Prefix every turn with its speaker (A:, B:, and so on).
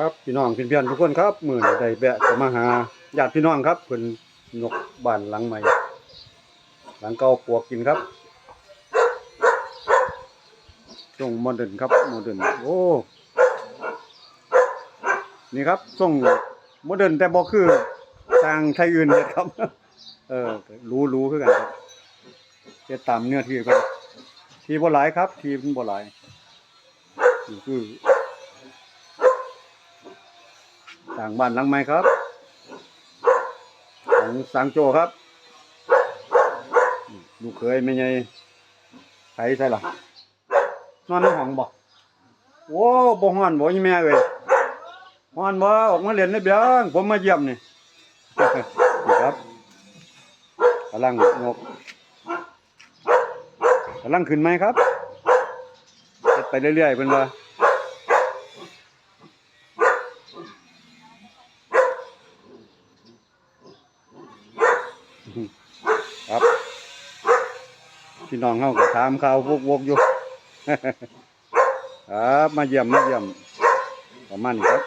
A: ครับพี่น้องเพื่อนๆทุกคนครับมือได้แวะเข้ามาหาญาติพี่น้องครับเพิ่นยกบ้านหลังใหม่ หลังเก่าปวกกินครับช่งโมเดิร์นครับโมเดิร์นโอ้นี่ครับช่งโมเดิร์นแต่บ่คือสร้างไทยอื่นเฮ็ดครับ เออรู้รู้คือกันครับเฮ็ดตามเนื้อที่กันทีบ่หลายครับ ทีมันบ่หลายนี่คือ สร้างบ้านหลังใหม่ครับ ของสังโจครับลูกเคยไม่ไงไผใช่ล่ะนอนในห้องบ่โอ้บ่ฮ้อนบ่อีแม่เอ้ยฮ้อนบ่ออกมาเล่นในเบียงผมมาเยี่ยมนี่นี่ครับกำลังงกกำลังขึ้นไหมครับเฮ็ดไปเรื่อยๆเพิ่นว่า ครับ พี่น้องเฮาก็ถามข่าววกอยู่ ครับ มาเยี่ยมมาเยี่ยมประมาณนี้ครับ